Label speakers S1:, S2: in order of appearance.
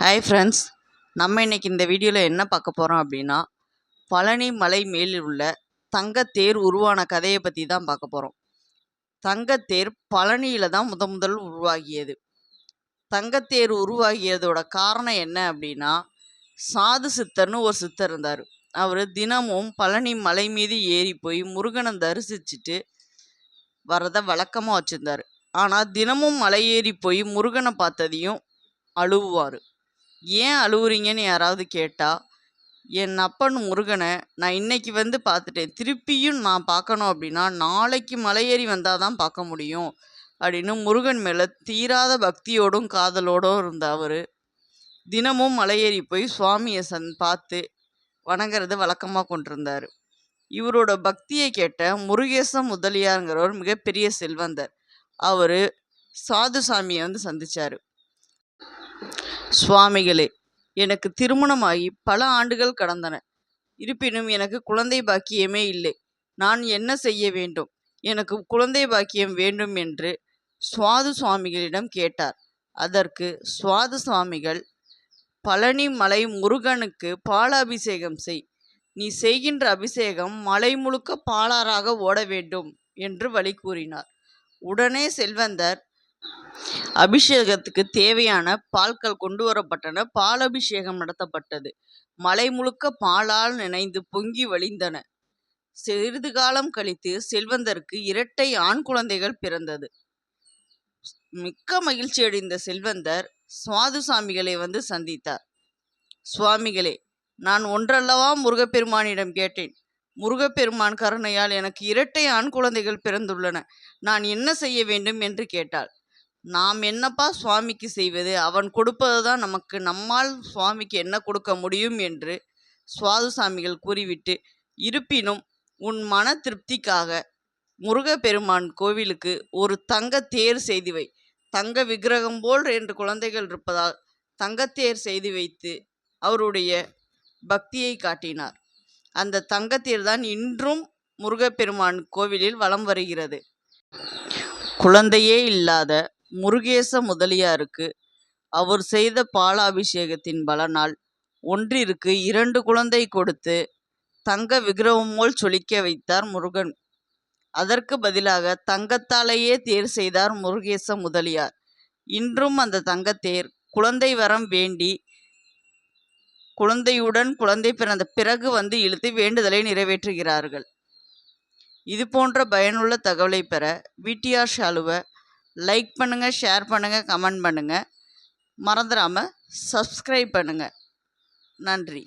S1: Hi friends நம்ம இன்னைக்கு இந்த வீடியோவில் என்ன பார்க்க போகிறோம் அப்படின்னா பழனி மலை மேலில் உள்ள தங்கத்தேர் உருவான கதையை பற்றி தான் பார்க்க போகிறோம் தங்கத்தேர் பழனியில் தான் முத முதல் உருவாகியது. தங்கத்தேர் உருவாகியதோட காரணம் என்ன அப்படின்னா சாது சித்தர்னு ஒரு சித்தர் இருந்தார். அவர் தினமும் பழனி மலை மீது ஏறி போய் முருகனை தரிசிச்சுட்டு வரதை வழக்கமாக வச்சுருந்தார். ஆனால் தினமும் மலை ஏறி போய் முருகனை பார்த்ததையும் அழுவார் ஏன் அழுவுறீங்கன்னு யாராவது கேட்டால் என் அப்பன் முருகனை நான் இன்னைக்கு வந்து பார்த்துட்டேன். திருப்பியும் நான் பார்க்கணும் அப்படின்னா நாளைக்கு மலையேறி வந்தால் தான் பார்க்க முடியும். அப்படின்னு முருகன் மேலே தீராத பக்தியோடும் காதலோடும் இருந்த அவர் தினமும் மலையேறி போய் சுவாமியை சந் பார்த்து வணங்குறது வழக்கமாக கொண்டிருந்தார். இவரோட பக்தியை கேட்ட முருகேச முதலியாருங்கிறவர் மிகப்பெரிய செல்வந்தர். அவர் சாது சாமியை வந்து சந்திச்சார். சுவாமிகளே எனக்கு திருமணமாகி பல ஆண்டுகள் கடந்தன. இருப்பினும் எனக்கு குழந்தை பாக்கியமே இல்லை. நான் என்ன செய்ய வேண்டும்? எனக்கு குழந்தை பாக்கியம் வேண்டும் என்று சுவாது சுவாமிகளிடம் கேட்டார். அதற்கு சுவாது சுவாமிகள் பழனி மலை முருகனுக்கு பாலாபிஷேகம் செய். நீ செய்கின்ற அபிஷேகம் மலை முழுக்க பாலாறாக ஓட வேண்டும் என்று வழி கூறினார். உடனே செல்வந்தர் அபிஷேகத்துக்கு தேவையான பால்கள் கொண்டு வரப்பட்டன. பாலபிஷேகம் நடத்தப்பட்டது. மலை முழுக்க பாலால் நினைந்து பொங்கி வழிந்தன. சிறிது காலம் கழித்து செல்வந்தருக்கு இரட்டை ஆண் குழந்தைகள் பிறந்தது. மிக்க மகிழ்ச்சி அடைந்த செல்வந்தர் சுவாது சுவாமிகளை வந்து சந்தித்தார். சுவாமிகளே நான் ஒன்றல்லவா முருகப்பெருமானிடம் கேட்டேன். முருகப்பெருமான் கருணையால் எனக்கு இரட்டை ஆண் குழந்தைகள் பிறந்துள்ளன. நான் என்ன செய்ய வேண்டும்? என்று கேட்டாள். நாம் என்னப்பா சுவாமிக்கு செய்வது? அவன் கொடுப்பது தான் நமக்கு. நம்மால் சுவாமிக்கு என்ன கொடுக்க முடியும் என்று சுவாதுசாமிகள் கூறிவிட்டு இருப்பினும் உன் மன திருப்திக்காக முருகப்பெருமான் கோவிலுக்கு ஒரு தங்க தேர் செய்து வை. தங்க விக்கிரகம் போல் ரெண்டு குழந்தைகள் இருப்பதால் தங்கத்தேர் செய்து வைத்து அவருடைய பக்தியை காட்டினார். அந்த தங்கத்தேர் தான் இன்றும் முருகப்பெருமான் கோவிலில் வலம் வருகிறது. குழந்தையே இல்லாத முருகேச முதலியாருக்கு அவர் செய்த பாலாபிஷேகத்தின் பலனால் ஒன்றிற்கு இரண்டு குழந்தை கொடுத்து தங்க விக்கிரகம் போல் சொலிக்க வைத்தார் முருகன். அதற்கு பதிலாக தங்கத்தாலேயே தேர் செய்தார் முருகேச முதலியார். இன்றும் அந்த தங்கத்தேர் குழந்தை வரம் வேண்டி குழந்தையுடன் குழந்தை பிறந்த பிறகு வந்து இழுத்து வேண்டுதலை நிறைவேற்றுகிறார்கள். இது போன்ற பயனுள்ள தகவலை பெற விடிஆர் ஷாலுவை லைக் பண்ணுங்கள் ஷேர் பண்ணுங்கள் கமெண்ட் பண்ணுங்கள் மறந்துடாமல் சப்ஸ்கிரைப் பண்ணுங்கள் நன்றி.